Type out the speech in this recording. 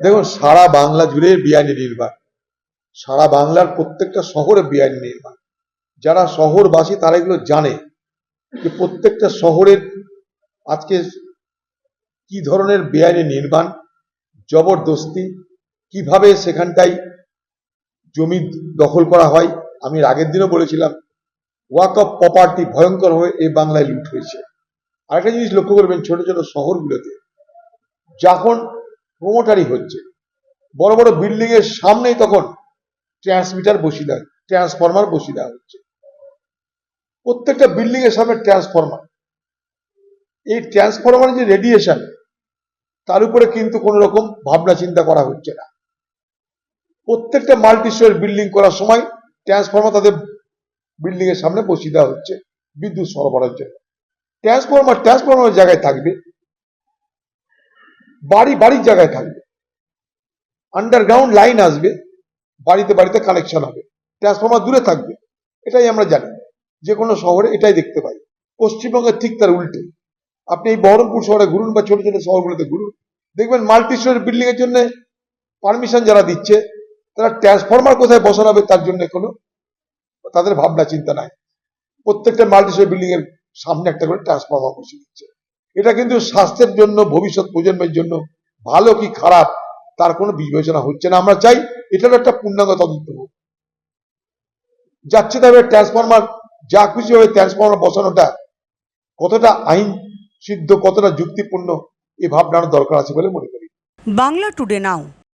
দেখুন, সারা বাংলা জুড়ে বিআইনি নির্মাণ সারা বাংলার প্রত্যেকটা শহরে বিআইনি নির্মাণ যারা শহরবাসী, তারা এগুলো জানে যে প্রত্যেকটা শহরের আজকে কি ধরনের বেআইনি নির্মাণ জবরদস্তি, কীভাবে সেখানটায় জমি দখল করা হয়। আমি আগের দিনও বলেছিলাম, ওয়াক অফ প্রপার্টি ভয়ঙ্কর হয়ে এই বাংলায় লুট হয়েছে। আরেকটা জিনিস লক্ষ্য করবেন, ছোট ছোট শহরগুলোতে, যখন প্রমোটারি হচ্ছে। বড় বড় বিল্ডিং এর সামনেই তখন ট্রান্সমিটার বসিয়ে দেওয়া ট্রান্সফরমার বসিয়ে দেওয়া হচ্ছে। প্রত্যেকটা বিল্ডিং এর সামনে ট্রান্সফরমার এই ট্রান্সফরমারের যে রেডিয়েশন তার উপরে কিন্তু কোন রকম ভাবনা চিন্তা করা হচ্ছে না। প্রত্যেকটা মাল্টি স্টোরের বিল্ডিং করার সময় ট্রান্সফরমার তাদের বিল্ডিং এর সামনে বসিয়ে দেওয়া হচ্ছে, বিদ্যুৎ সরবরাহের জন্য। ট্রান্সফরমার ট্রান্সফরমারের জায়গায় থাকবে। বাড়ি, বাড়ির জায়গায় থাকবে। আন্ডারগ্রাউন্ড লাইন আসবে, বাড়িতে বাড়িতে কানেকশন হবে। ট্রান্সফরমার দূরে থাকবে, এটাই আমরা জানি। যে কোনো শহরে এটাই দেখতে পাই। পশ্চিমবঙ্গের ঠিক তার উল্টে। আপনি এই বহরমপুর শহরে ঘুরুন বা ছোট ছোট শহরগুলোতে ঘুরুন, দেখবেন মাল্টি স্টোরের বিল্ডিং এর জন্য পারমিশন যারা দিচ্ছে, তারা ট্রান্সফর্মার কোথায় বসানো হবে তার জন্য কোনো তাদের ভাবনা, চিন্তা নাই। প্রত্যেকটা মাল্টি স্টোর বিল্ডিং এর সামনে একটা করে ট্রান্সফর্মার বসে দিচ্ছে। এটা কিন্তু স্বাস্থ্যের জন্য, ভবিষ্যৎ প্রজন্মের জন্য ভালো কি খারাপ, তার কোনো বিবেচনা হচ্ছে না। আমরা চাই এটারও একটা পূর্ণাঙ্গ তদন্ত হোক। যাচ্ছে তবে ট্রান্সফরমার যা খুশি হবে ট্রান্সফরমার বসানোটা কতটা আইন সিদ্ধ কতটা যুক্তিপূর্ণ, এ ভাবনার দরকার আছে বলে মনে করি। বাংলা টুডে নাও